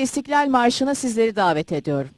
İstiklal Marşı'na sizleri davet ediyorum.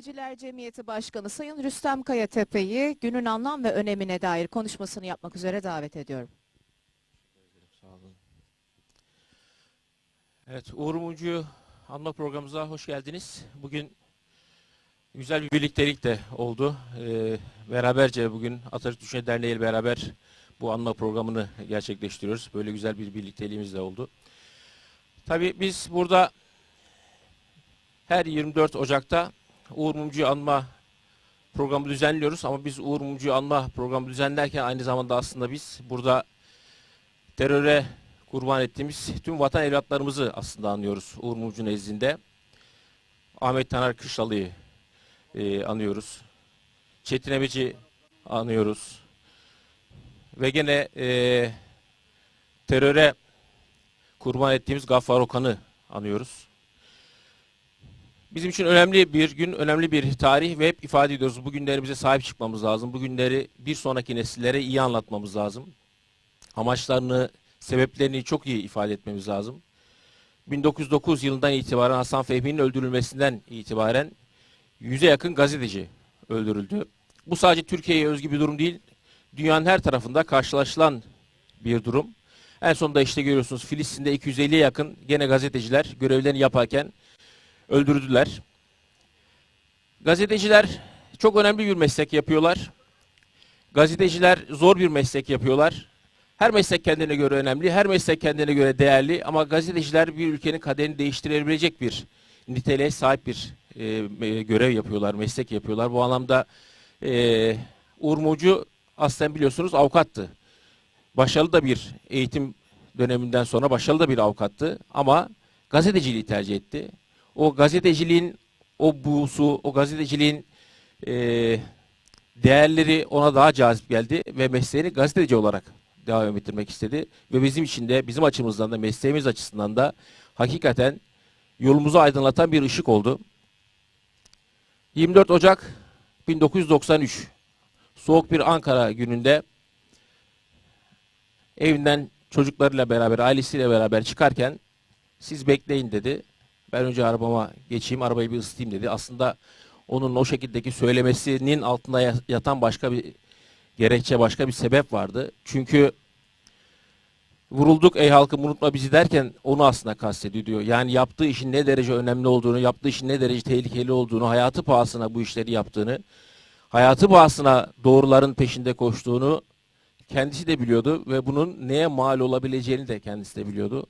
Gazeteciler Cemiyeti Başkanı Sayın Rüstem Kayatepe'yi günün anlam ve önemine dair konuşmasını yapmak üzere davet ediyorum. Sağ olun. Evet, Uğur Mumcu'yu anma programımıza hoş geldiniz. Bugün güzel bir birliktelik de oldu. Ee, beraberce bugün Atatürk Düşünce Derneği ile beraber bu anma programını gerçekleştiriyoruz. Böyle güzel bir birlikteliğimiz de oldu. Tabii biz burada her 24 Ocak'ta Uğur Mumcu'yu anma programı düzenliyoruz. Ama biz Uğur Mumcu'yu anma programı düzenlerken aynı zamanda aslında biz burada teröre kurban ettiğimiz tüm vatan evlatlarımızı aslında anıyoruz Uğur Mumcu nezdinde. Ahmet Taner Kışlalı'yı e, anıyoruz. Çetin Emeci anıyoruz. Ve gene e, teröre kurban ettiğimiz Gaffar Okan'ı anıyoruz. Bizim için önemli bir gün, önemli bir tarih ve hep ifade ediyoruz. Bu günlerimize sahip çıkmamız lazım. Bu günleri bir sonraki nesillere iyi anlatmamız lazım. Amaçlarını, sebeplerini çok iyi ifade etmemiz lazım. 1909 yılından itibaren Hasan Fehmi'nin öldürülmesinden itibaren yüze yakın gazeteci öldürüldü. Bu sadece Türkiye'ye özgü bir durum değil. Dünyanın her tarafında karşılaşılan bir durum. En sonunda işte görüyorsunuz Filistin'de 250'ye yakın gene gazeteciler görevlerini yaparken öldürdüler. Gazeteciler çok önemli bir meslek yapıyorlar. Gazeteciler zor bir meslek yapıyorlar. Her meslek kendine göre önemli, her meslek kendine göre değerli ama gazeteciler bir ülkenin kaderini değiştirebilecek bir niteliğe sahip bir e, görev yapıyorlar, meslek yapıyorlar. Bu anlamda e, Uğur Mumcu aslında biliyorsunuz avukattı. Başarılı da bir eğitim döneminden sonra başarılı da bir avukattı ama gazeteciliği tercih etti. O gazeteciliğin o buğusu, o gazeteciliğin e, değerleri ona daha cazip geldi ve mesleğini gazeteci olarak devam ettirmek istedi. Ve bizim için de bizim açımızdan da mesleğimiz açısından da hakikaten yolumuzu aydınlatan bir ışık oldu. 24 Ocak 1993 soğuk bir Ankara gününde evinden çocuklarıyla beraber, ailesiyle beraber çıkarken siz bekleyin dedi. Ben önce arabama geçeyim, arabayı bir ısıtayım dedi. Aslında onun o şekildeki söylemesinin altında ya- yatan başka bir gerekçe, başka bir sebep vardı. Çünkü vurulduk ey halkım unutma bizi derken onu aslında kastediyor diyor. Yani yaptığı işin ne derece önemli olduğunu, yaptığı işin ne derece tehlikeli olduğunu, hayatı pahasına bu işleri yaptığını, hayatı pahasına doğruların peşinde koştuğunu kendisi de biliyordu ve bunun neye mal olabileceğini de kendisi de biliyordu.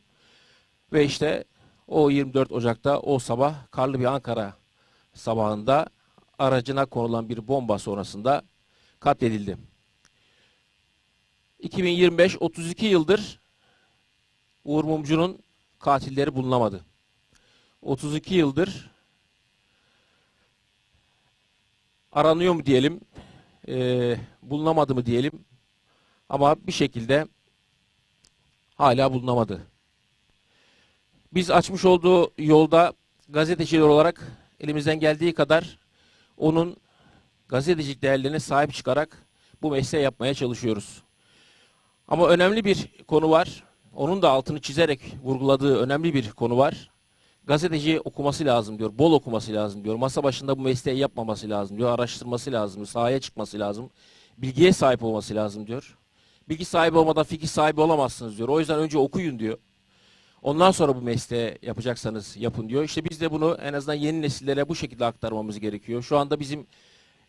Ve işte o 24 Ocak'ta o sabah karlı bir Ankara sabahında aracına konulan bir bomba sonrasında katledildi. 2025 32 yıldır Uğur Mumcu'nun katilleri bulunamadı. 32 yıldır aranıyor mu diyelim, eee, bulunamadı mı diyelim ama bir şekilde hala bulunamadı. Biz açmış olduğu yolda gazeteciler olarak elimizden geldiği kadar onun gazetecilik değerlerine sahip çıkarak bu mesleği yapmaya çalışıyoruz. Ama önemli bir konu var. Onun da altını çizerek vurguladığı önemli bir konu var. Gazeteci okuması lazım diyor. Bol okuması lazım diyor. Masa başında bu mesleği yapmaması lazım diyor. Araştırması lazım. Sahaya çıkması lazım. Bilgiye sahip olması lazım diyor. Bilgi sahibi olmadan fikir sahibi olamazsınız diyor. O yüzden önce okuyun diyor. Ondan sonra bu mesleği yapacaksanız yapın diyor. İşte biz de bunu en azından yeni nesillere bu şekilde aktarmamız gerekiyor. Şu anda bizim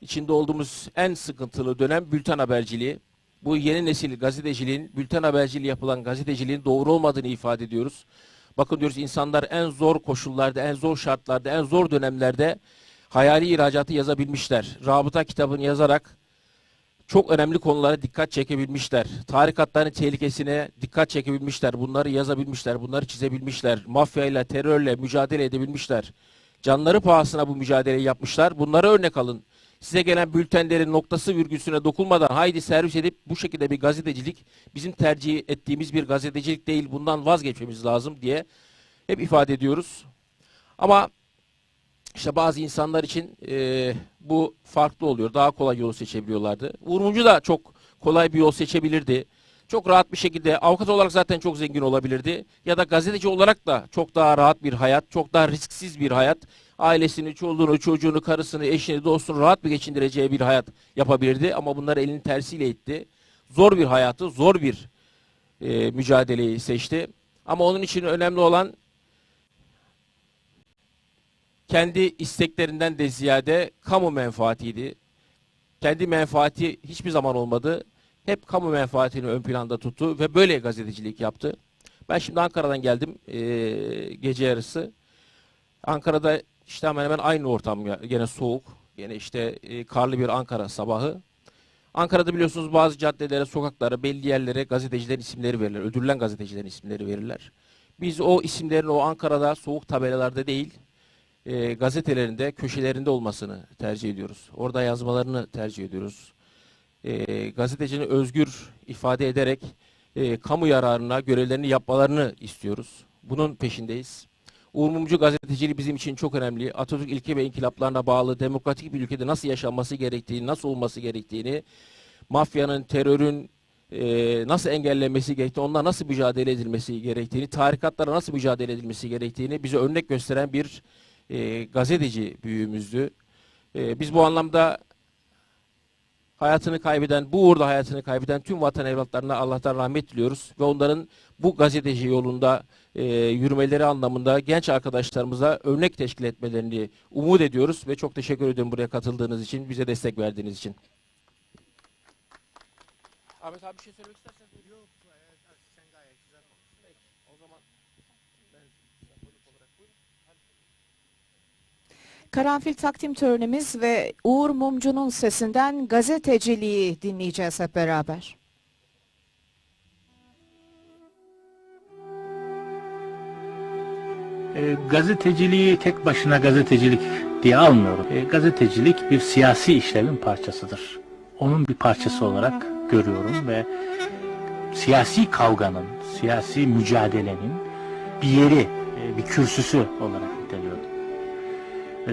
içinde olduğumuz en sıkıntılı dönem bülten haberciliği. Bu yeni nesil gazeteciliğin, bülten haberciliği yapılan gazeteciliğin doğru olmadığını ifade ediyoruz. Bakın diyoruz insanlar en zor koşullarda, en zor şartlarda, en zor dönemlerde hayali ihracatı yazabilmişler. Rabıta kitabını yazarak çok önemli konulara dikkat çekebilmişler. Tarikatların tehlikesine dikkat çekebilmişler. Bunları yazabilmişler, bunları çizebilmişler. Mafyayla, terörle mücadele edebilmişler. Canları pahasına bu mücadeleyi yapmışlar. Bunlara örnek alın. Size gelen bültenlerin noktası virgülsüne dokunmadan haydi servis edip bu şekilde bir gazetecilik bizim tercih ettiğimiz bir gazetecilik değil. Bundan vazgeçmemiz lazım diye hep ifade ediyoruz. Ama işte bazı insanlar için eee, bu farklı oluyor. Daha kolay yolu seçebiliyorlardı. Uğur da çok kolay bir yol seçebilirdi. Çok rahat bir şekilde avukat olarak zaten çok zengin olabilirdi. Ya da gazeteci olarak da çok daha rahat bir hayat, çok daha risksiz bir hayat. Ailesini, çoluğunu, çocuğunu, karısını, eşini, dostunu rahat bir geçindireceği bir hayat yapabilirdi. Ama bunları elinin tersiyle itti. Zor bir hayatı, zor bir eee, mücadeleyi seçti. Ama onun için önemli olan kendi isteklerinden de ziyade kamu menfaatiydi. Kendi menfaati hiçbir zaman olmadı. Hep kamu menfaatini ön planda tuttu ve böyle gazetecilik yaptı. Ben şimdi Ankara'dan geldim eee, gece yarısı. Ankara'da işte hemen hemen aynı ortam gene soğuk. Gene işte eee, karlı bir Ankara sabahı. Ankara'da biliyorsunuz bazı caddelere, sokaklara, belli yerlere gazetecilerin isimleri verirler. Öldürülen gazetecilerin isimleri verirler. Biz o isimlerin o Ankara'da soğuk tabelalarda değil, e, gazetelerinde, köşelerinde olmasını tercih ediyoruz. Orada yazmalarını tercih ediyoruz. E, gazetecinin özgür ifade ederek e, kamu yararına görevlerini yapmalarını istiyoruz. Bunun peşindeyiz. Uğur Mumcu gazeteciliği bizim için çok önemli. Atatürk ilke ve inkılaplarına bağlı demokratik bir ülkede nasıl yaşanması gerektiğini, nasıl olması gerektiğini, mafyanın, terörün e, nasıl engellenmesi gerektiğini, onunla nasıl mücadele edilmesi gerektiğini, tarikatlara nasıl mücadele edilmesi gerektiğini bize örnek gösteren bir e, gazeteci büyüğümüzdü. E, biz bu anlamda hayatını kaybeden, bu uğurda hayatını kaybeden tüm vatan evlatlarına Allah'tan rahmet diliyoruz ve onların bu gazeteci yolunda e, yürümeleri anlamında genç arkadaşlarımıza örnek teşkil etmelerini umut ediyoruz ve çok teşekkür ediyorum buraya katıldığınız için, bize destek verdiğiniz için. Ahmet abi bir şey söylemek istersen. Yok, sen gayet güzel Peki, o zaman ben sembolik olarak buyurun. Karanfil takdim törenimiz ve Uğur Mumcu'nun sesinden gazeteciliği dinleyeceğiz hep beraber. E, gazeteciliği tek başına gazetecilik diye almıyorum. E, gazetecilik bir siyasi işlevin parçasıdır. Onun bir parçası olarak görüyorum ve siyasi kavganın, siyasi mücadelenin bir yeri, e, bir kürsüsü olarak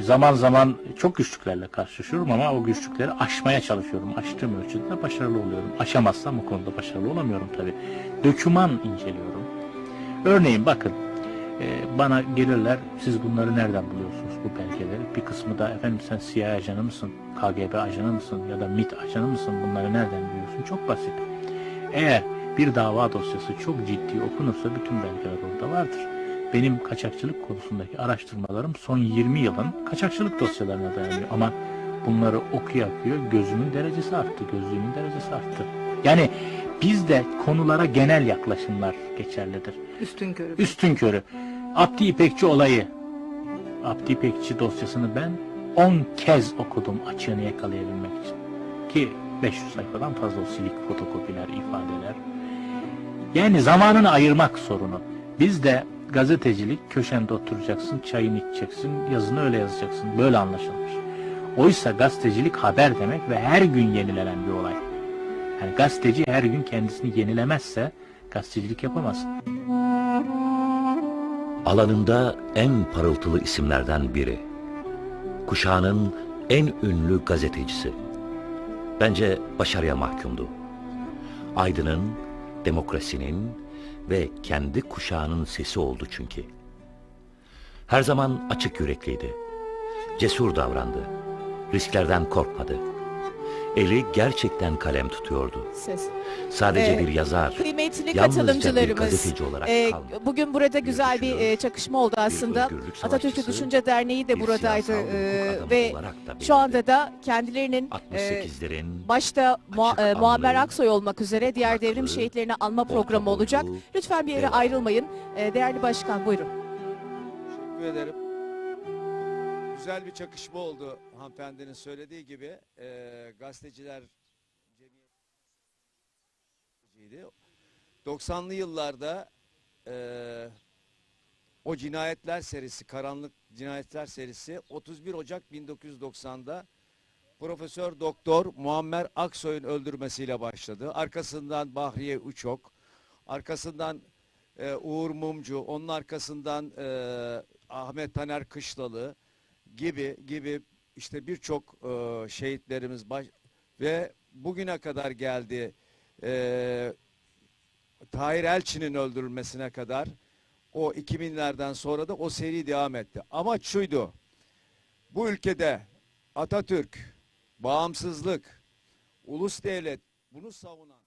zaman zaman çok güçlüklerle karşılaşıyorum ama o güçlükleri aşmaya çalışıyorum. Aştığım ölçüde de başarılı oluyorum. Aşamazsam o konuda başarılı olamıyorum tabii. Döküman inceliyorum. Örneğin bakın ee, bana gelirler, siz bunları nereden buluyorsunuz bu belgeleri? Bir kısmı da efendim sen CIA ajanı mısın, KGB ajanı mısın ya da MIT ajanı mısın bunları nereden biliyorsun? Çok basit. Eğer bir dava dosyası çok ciddi okunursa bütün belgeler orada vardır. Benim kaçakçılık konusundaki araştırmalarım son 20 yılın kaçakçılık dosyalarına dayanıyor. Ama bunları okuya okuya gözümün derecesi arttı, gözlüğümün derecesi arttı. Yani bizde konulara genel yaklaşımlar geçerlidir. Üstün körü. Üstün körü. Abdi İpekçi olayı. Abdi İpekçi dosyasını ben 10 kez okudum açığını yakalayabilmek için. Ki 500 sayfadan fazla silik fotokopiler, ifadeler. Yani zamanını ayırmak sorunu. Bizde gazetecilik köşende oturacaksın, çayını içeceksin, yazını öyle yazacaksın. Böyle anlaşılmış. Oysa gazetecilik haber demek ve her gün yenilenen bir olay. Yani gazeteci her gün kendisini yenilemezse gazetecilik yapamaz. Alanında en parıltılı isimlerden biri. Kuşağının en ünlü gazetecisi. Bence başarıya mahkumdu. Aydın'ın, demokrasinin ve kendi kuşağının sesi oldu çünkü. Her zaman açık yürekliydi. Cesur davrandı. Risklerden korkmadı. Eli gerçekten kalem tutuyordu. Ses. Sadece Ee, bir yazar, Kıymetli katılımcılarımız, gazeteci olarak e, kalmadı. bugün burada güzel bir e, çakışma oldu aslında. Atatürk'ü Düşünce Derneği de buradaydı e, ve şu anda da kendilerinin e, 68'lerin başta e, Muammer Aksoy olmak üzere diğer haklı, devrim şehitlerini anma programı olacak. Lütfen bir yere ayrılmayın. E, değerli başkan buyurun. Teşekkür ederim. Güzel bir çakışma oldu hanımefendinin söylediği gibi. Ee, gazeteciler cemiyeti 90'lı yıllarda eee, o cinayetler serisi, karanlık cinayetler serisi 31 Ocak 1990'da Profesör Doktor Muammer Aksoy'un öldürmesiyle başladı. Arkasından Bahriye Uçok, arkasından e, Uğur Mumcu, onun arkasından e, Ahmet Taner Kışlalı gibi gibi işte birçok e, şehitlerimiz baş ve bugüne kadar geldi. E, Tahir Elçi'nin öldürülmesine kadar o 2000'lerden sonra da o seri devam etti. Amaç şuydu. Bu ülkede Atatürk, bağımsızlık, ulus devlet bunu savunan